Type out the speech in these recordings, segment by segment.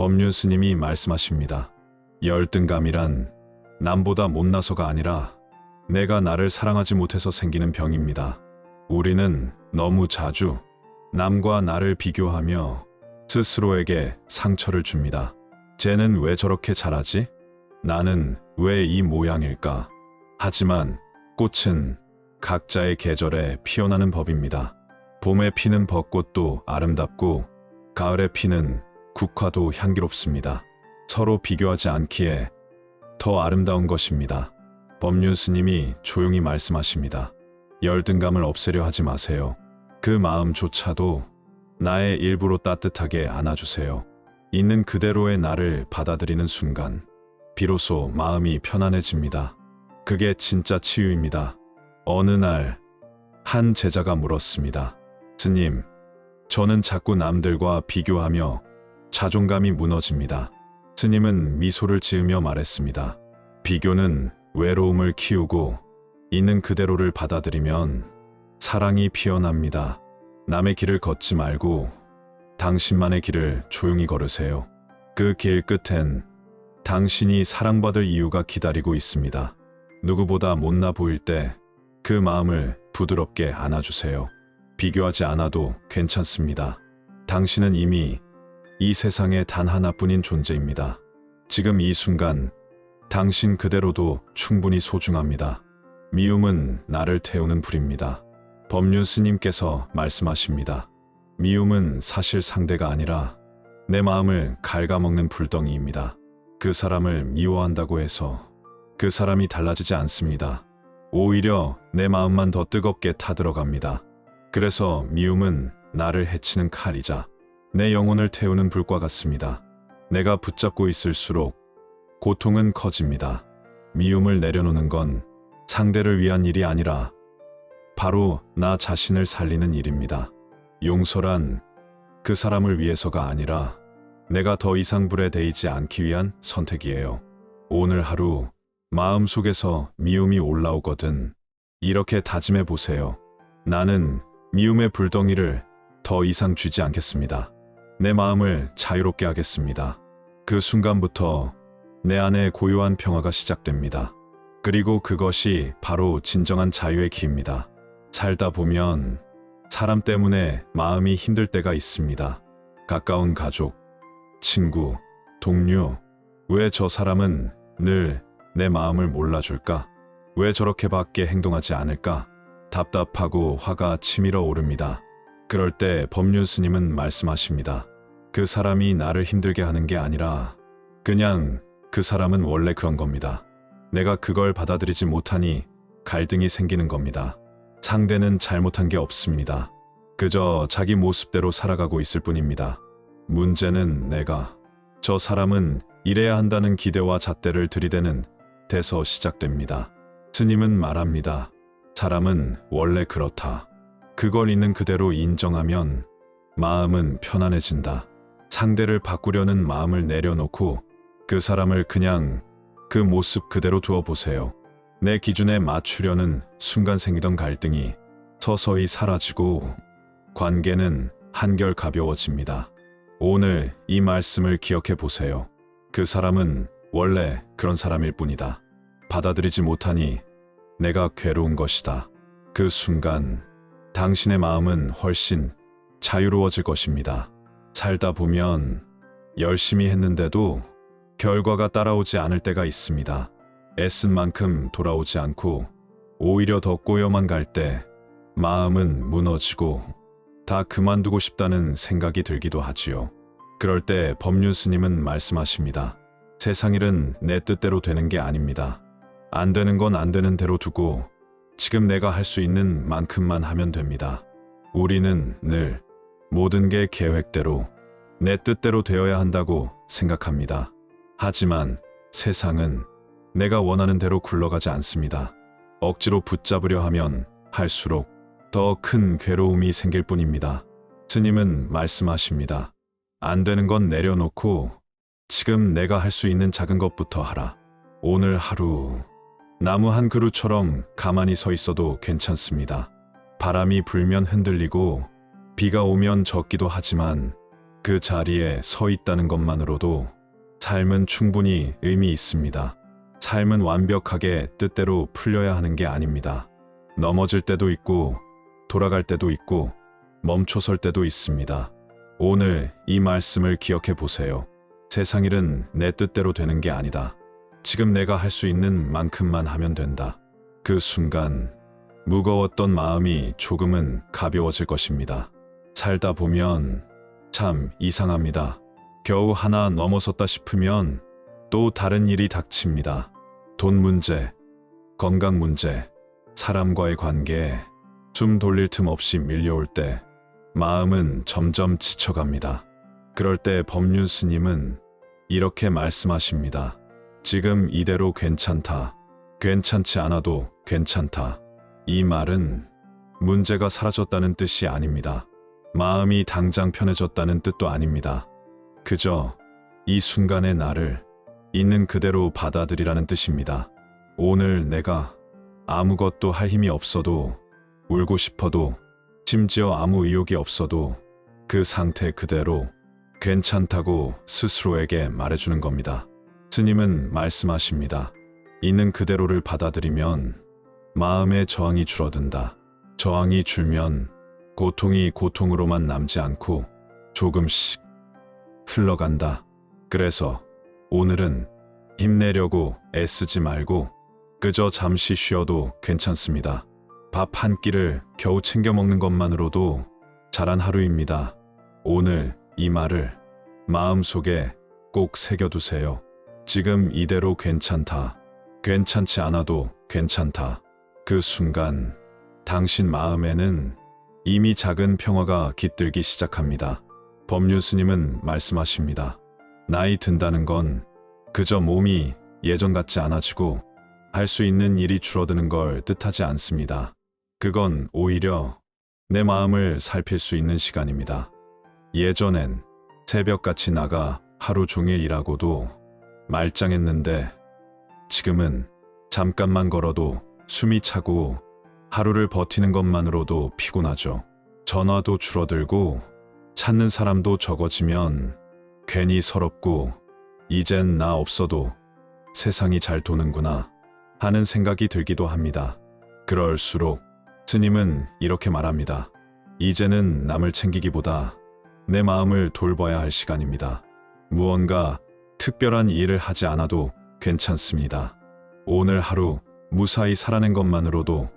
법륜 스님이 말씀하십니다. 열등감이란 남보다 못나서가 아니라 내가 나를 사랑하지 못해서 생기는 병입니다. 우리는 너무 자주 남과 나를 비교하며 스스로에게 상처를 줍니다. 쟤는 왜 저렇게 잘하지? 나는 왜 이 모양일까? 하지만 꽃은 각자의 계절에 피어나는 법입니다. 봄에 피는 벚꽃도 아름답고 가을에 피는 국화도 향기롭습니다. 서로 비교하지 않기에 더 아름다운 것입니다. 법륜 스님이 조용히 말씀하십니다. 열등감을 없애려 하지 마세요. 그 마음조차도 나의 일부로 따뜻하게 안아주세요. 있는 그대로의 나를 받아들이는 순간, 비로소 마음이 편안해집니다. 그게 진짜 치유입니다. 어느 날, 한 제자가 물었습니다. 스님, 저는 자꾸 남들과 비교하며 자존감이 무너집니다. 스님은 미소를 지으며 말했습니다. 비교는 외로움을 키우고 있는 그대로를 받아들이면 사랑이 피어납니다. 남의 길을 걷지 말고 당신만의 길을 조용히 걸으세요. 그 길 끝엔 당신이 사랑받을 이유가 기다리고 있습니다. 누구보다 못나 보일 때 그 마음을 부드럽게 안아주세요. 비교하지 않아도 괜찮습니다. 당신은 이미 이 세상에 단 하나뿐인 존재입니다. 지금 이 순간 당신 그대로도 충분히 소중합니다. 미움은 나를 태우는 불입니다. 법륜 스님께서 말씀하십니다. 미움은 사실 상대가 아니라 내 마음을 갉아먹는 불덩이입니다. 그 사람을 미워한다고 해서 그 사람이 달라지지 않습니다. 오히려 내 마음만 더 뜨겁게 타들어갑니다. 그래서 미움은 나를 해치는 칼이자 내 영혼을 태우는 불과 같습니다. 내가 붙잡고 있을수록 고통은 커집니다. 미움을 내려놓는 건 상대를 위한 일이 아니라 바로 나 자신을 살리는 일입니다. 용서란 그 사람을 위해서가 아니라 내가 더 이상 불에 데이지 않기 위한 선택이에요. 오늘 하루 마음 속에서 미움이 올라오거든. 이렇게 다짐해 보세요. 나는 미움의 불덩이를 더 이상 쥐지 않겠습니다. 내 마음을 자유롭게 하겠습니다. 그 순간부터 내 안에 고요한 평화가 시작됩니다. 그리고 그것이 바로 진정한 자유의 길입니다. 살다 보면 사람 때문에 마음이 힘들 때가 있습니다. 가까운 가족, 친구, 동료, 왜 저 사람은 늘 내 마음을 몰라줄까? 왜 저렇게밖에 행동하지 않을까? 답답하고 화가 치밀어 오릅니다. 그럴 때 법륜 스님은 말씀하십니다. 그 사람이 나를 힘들게 하는 게 아니라 그냥 그 사람은 원래 그런 겁니다. 내가 그걸 받아들이지 못하니 갈등이 생기는 겁니다. 상대는 잘못한 게 없습니다. 그저 자기 모습대로 살아가고 있을 뿐입니다. 문제는 내가 저 사람은 이래야 한다는 기대와 잣대를 들이대는 데서 시작됩니다. 스님은 말합니다. 사람은 원래 그렇다. 그걸 있는 그대로 인정하면 마음은 편안해진다. 상대를 바꾸려는 마음을 내려놓고 그 사람을 그냥 그 모습 그대로 두어 보세요. 내 기준에 맞추려는 순간 생기던 갈등이 서서히 사라지고 관계는 한결 가벼워집니다. 오늘 이 말씀을 기억해 보세요. 그 사람은 원래 그런 사람일 뿐이다. 받아들이지 못하니 내가 괴로운 것이다. 그 순간 당신의 마음은 훨씬 자유로워질 것입니다. 살다 보면 열심히 했는데도 결과가 따라오지 않을 때가 있습니다. 애쓴 만큼 돌아오지 않고 오히려 더 꼬여만 갈 때 마음은 무너지고 다 그만두고 싶다는 생각이 들기도 하지요. 그럴 때 법륜 스님은 말씀하십니다. 세상 일은 내 뜻대로 되는 게 아닙니다. 안 되는 건 안 되는 대로 두고 지금 내가 할 수 있는 만큼만 하면 됩니다. 우리는 늘 모든 게 계획대로 내 뜻대로 되어야 한다고 생각합니다. 하지만 세상은 내가 원하는 대로 굴러가지 않습니다. 억지로 붙잡으려 하면 할수록 더 큰 괴로움이 생길 뿐입니다. 스님은 말씀하십니다. 안 되는 건 내려놓고 지금 내가 할 수 있는 작은 것부터 하라. 오늘 하루 나무 한 그루처럼 가만히 서 있어도 괜찮습니다. 바람이 불면 흔들리고 비가 오면 젖기도 하지만 그 자리에 서 있다는 것만으로도 삶은 충분히 의미 있습니다. 삶은 완벽하게 뜻대로 풀려야 하는 게 아닙니다. 넘어질 때도 있고, 돌아갈 때도 있고, 멈춰설 때도 있습니다. 오늘 이 말씀을 기억해 보세요. 세상 일은 내 뜻대로 되는 게 아니다. 지금 내가 할 수 있는 만큼만 하면 된다. 그 순간 무거웠던 마음이 조금은 가벼워질 것입니다. 살다 보면 참 이상합니다. 겨우 하나 넘어섰다 싶으면 또 다른 일이 닥칩니다. 돈 문제, 건강 문제, 사람과의 관계, 숨 돌릴 틈 없이 밀려올 때 마음은 점점 지쳐갑니다. 그럴 때 법륜 스님은 이렇게 말씀하십니다. 지금 이대로 괜찮다. 괜찮지 않아도 괜찮다. 이 말은 문제가 사라졌다는 뜻이 아닙니다. 마음이 당장 편해졌다는 뜻도 아닙니다. 그저 이 순간의 나를 있는 그대로 받아들이라는 뜻입니다. 오늘 내가 아무것도 할 힘이 없어도 울고 싶어도 심지어 아무 의욕이 없어도 그 상태 그대로 괜찮다고 스스로에게 말해주는 겁니다. 스님은 말씀하십니다. 있는 그대로를 받아들이면 마음의 저항이 줄어든다. 저항이 줄면 고통이 고통으로만 남지 않고 조금씩 흘러간다. 그래서 오늘은 힘내려고 애쓰지 말고 그저 잠시 쉬어도 괜찮습니다. 밥 한 끼를 겨우 챙겨 먹는 것만으로도 잘한 하루입니다. 오늘 이 말을 마음속에 꼭 새겨두세요. 지금 이대로 괜찮다. 괜찮지 않아도 괜찮다. 그 순간 당신 마음에는 이미 작은 평화가 깃들기 시작합니다. 법륜 스님은 말씀하십니다. 나이 든다는 건 그저 몸이 예전 같지 않아지고 할 수 있는 일이 줄어드는 걸 뜻하지 않습니다. 그건 오히려 내 마음을 살필 수 있는 시간입니다. 예전엔 새벽같이 나가 하루 종일 일하고도 말짱했는데 지금은 잠깐만 걸어도 숨이 차고 하루를 버티는 것만으로도 피곤하죠. 전화도 줄어들고 찾는 사람도 적어지면 괜히 서럽고 이젠 나 없어도 세상이 잘 도는구나 하는 생각이 들기도 합니다. 그럴수록 스님은 이렇게 말합니다. 이제는 남을 챙기기보다 내 마음을 돌봐야 할 시간입니다. 무언가 특별한 일을 하지 않아도 괜찮습니다. 오늘 하루 무사히 살아낸 것만으로도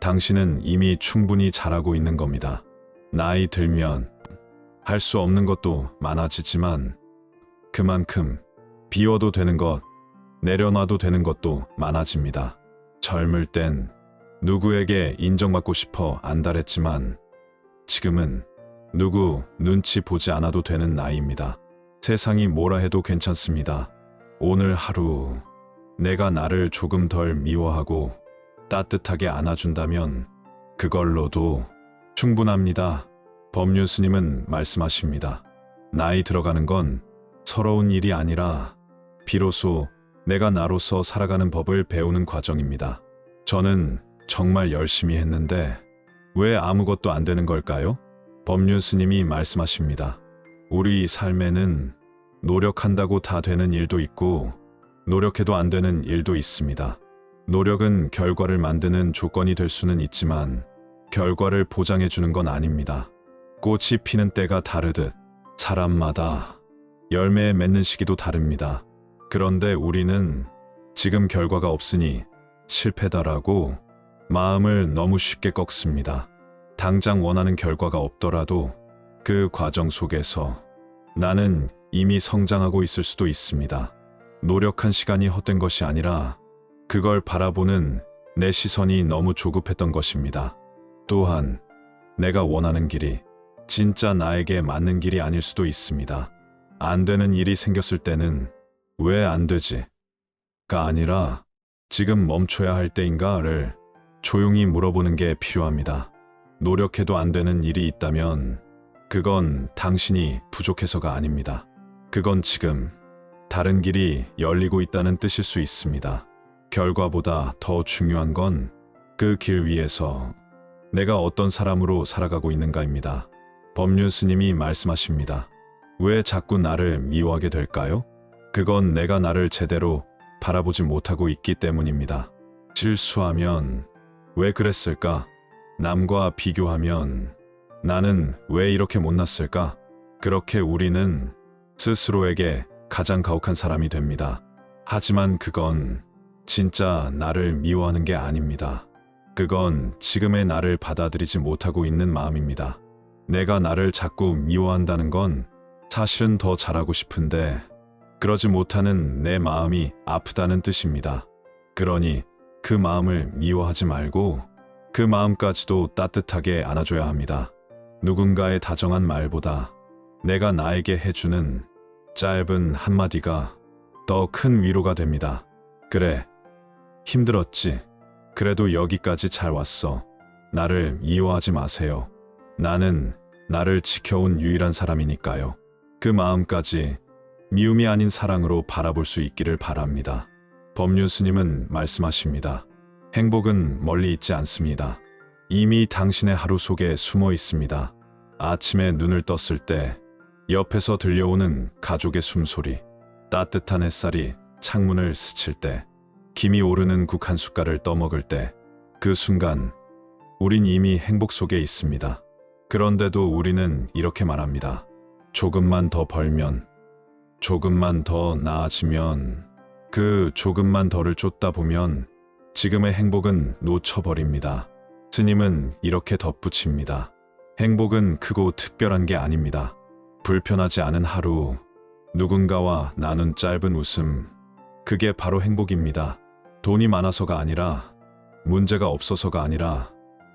당신은 이미 충분히 잘하고 있는 겁니다. 나이 들면 할 수 없는 것도 많아지지만 그만큼 비워도 되는 것, 내려놔도 되는 것도 많아집니다. 젊을 땐 누구에게 인정받고 싶어 안달했지만 지금은 누구 눈치 보지 않아도 되는 나이입니다. 세상이 뭐라 해도 괜찮습니다. 오늘 하루 내가 나를 조금 덜 미워하고 따뜻하게 안아준다면 그걸로도 충분합니다. 법륜 스님은 말씀하십니다. 나이 들어가는 건 서러운 일이 아니라 비로소 내가 나로서 살아가는 법을 배우는 과정입니다. 저는 정말 열심히 했는데 왜 아무것도 안 되는 걸까요? 법륜 스님이 말씀하십니다. 우리 삶에는 노력한다고 다 되는 일도 있고 노력해도 안 되는 일도 있습니다. 노력은 결과를 만드는 조건이 될 수는 있지만 결과를 보장해 주는 건 아닙니다. 꽃이 피는 때가 다르듯 사람마다 열매에 맺는 시기도 다릅니다. 그런데 우리는 지금 결과가 없으니 실패다라고 마음을 너무 쉽게 꺾습니다. 당장 원하는 결과가 없더라도 그 과정 속에서 나는 이미 성장하고 있을 수도 있습니다. 노력한 시간이 헛된 것이 아니라 그걸 바라보는 내 시선이 너무 조급했던 것입니다. 또한 내가 원하는 길이 진짜 나에게 맞는 길이 아닐 수도 있습니다. 안 되는 일이 생겼을 때는 왜 안 되지? 가 아니라 지금 멈춰야 할 때인가를 조용히 물어보는 게 필요합니다. 노력해도 안 되는 일이 있다면 그건 당신이 부족해서가 아닙니다. 그건 지금 다른 길이 열리고 있다는 뜻일 수 있습니다. 결과보다 더 중요한 건 그 길 위에서 내가 어떤 사람으로 살아가고 있는가입니다. 법륜 스님이 말씀하십니다. 왜 자꾸 나를 미워하게 될까요? 그건 내가 나를 제대로 바라보지 못하고 있기 때문입니다. 실수하면 왜 그랬을까? 남과 비교하면 나는 왜 이렇게 못났을까? 그렇게 우리는 스스로에게 가장 가혹한 사람이 됩니다. 하지만 그건 진짜 나를 미워하는 게 아닙니다. 그건 지금의 나를 받아들이지 못하고 있는 마음입니다. 내가 나를 자꾸 미워한다는 건 사실은 더 잘하고 싶은데 그러지 못하는 내 마음이 아프다는 뜻입니다. 그러니 그 마음을 미워하지 말고 그 마음까지도 따뜻하게 안아줘야 합니다. 누군가의 다정한 말보다 내가 나에게 해주는 짧은 한마디가 더 큰 위로가 됩니다. 그래, 힘들었지. 그래도 여기까지 잘 왔어. 나를 미워하지 마세요. 나는 나를 지켜온 유일한 사람이니까요. 그 마음까지 미움이 아닌 사랑으로 바라볼 수 있기를 바랍니다. 법륜 스님은 말씀하십니다. 행복은 멀리 있지 않습니다. 이미 당신의 하루 속에 숨어 있습니다. 아침에 눈을 떴을 때 옆에서 들려오는 가족의 숨소리, 따뜻한 햇살이 창문을 스칠 때, 김이 오르는 국 한 숟갈을 떠먹을 때, 그 순간 우린 이미 행복 속에 있습니다. 그런데도 우리는 이렇게 말합니다. 조금만 더 벌면, 조금만 더 나아지면, 그 조금만 더를 쫓다 보면 지금의 행복은 놓쳐버립니다. 스님은 이렇게 덧붙입니다. 행복은 크고 특별한 게 아닙니다. 불편하지 않은 하루, 누군가와 나눈 짧은 웃음, 그게 바로 행복입니다. 돈이 많아서가 아니라, 문제가 없어서가 아니라,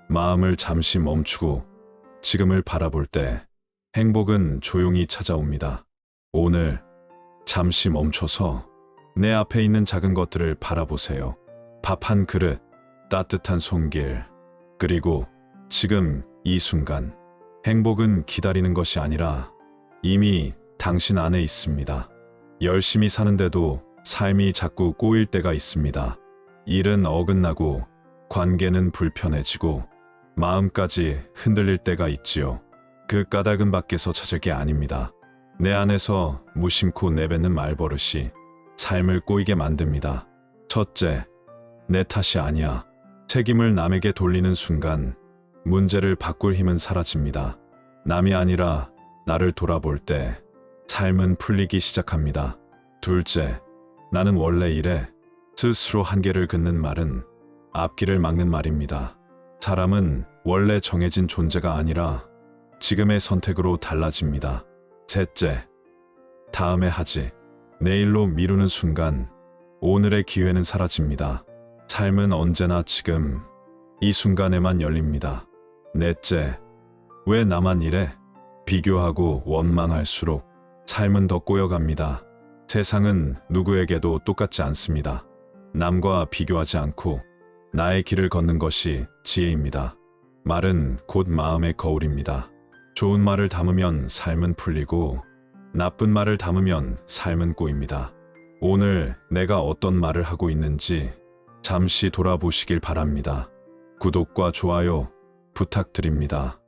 마음을 잠시 멈추고 지금을 바라볼 때 행복은 조용히 찾아옵니다. 오늘 잠시 멈춰서 내 앞에 있는 작은 것들을 바라보세요. 밥 한 그릇, 따뜻한 손길, 그리고 지금 이 순간 행복은 기다리는 것이 아니라 이미 당신 안에 있습니다. 열심히 사는데도 삶이 자꾸 꼬일 때가 있습니다. 일은 어긋나고 관계는 불편해지고 마음까지 흔들릴 때가 있지요. 그 까닭은 밖에서 찾을 게 아닙니다. 내 안에서 무심코 내뱉는 말버릇이 삶을 꼬이게 만듭니다. 첫째, 내 탓이 아니야. 책임을 남에게 돌리는 순간 문제를 바꿀 힘은 사라집니다. 남이 아니라 나를 돌아볼 때 삶은 풀리기 시작합니다. 둘째, 나는 원래 이래. 스스로 한계를 긋는 말은 앞길을 막는 말입니다. 사람은 원래 정해진 존재가 아니라 지금의 선택으로 달라집니다. 셋째, 다음에 하지. 내일로 미루는 순간 오늘의 기회는 사라집니다. 삶은 언제나 지금 이 순간에만 열립니다. 넷째, 왜 나만 이래? 비교하고 원망할수록 삶은 더 꼬여갑니다. 세상은 누구에게도 똑같지 않습니다. 남과 비교하지 않고 나의 길을 걷는 것이 지혜입니다. 말은 곧 마음의 거울입니다. 좋은 말을 담으면 삶은 풀리고 나쁜 말을 담으면 삶은 꼬입니다. 오늘 내가 어떤 말을 하고 있는지 잠시 돌아보시길 바랍니다. 구독과 좋아요 부탁드립니다.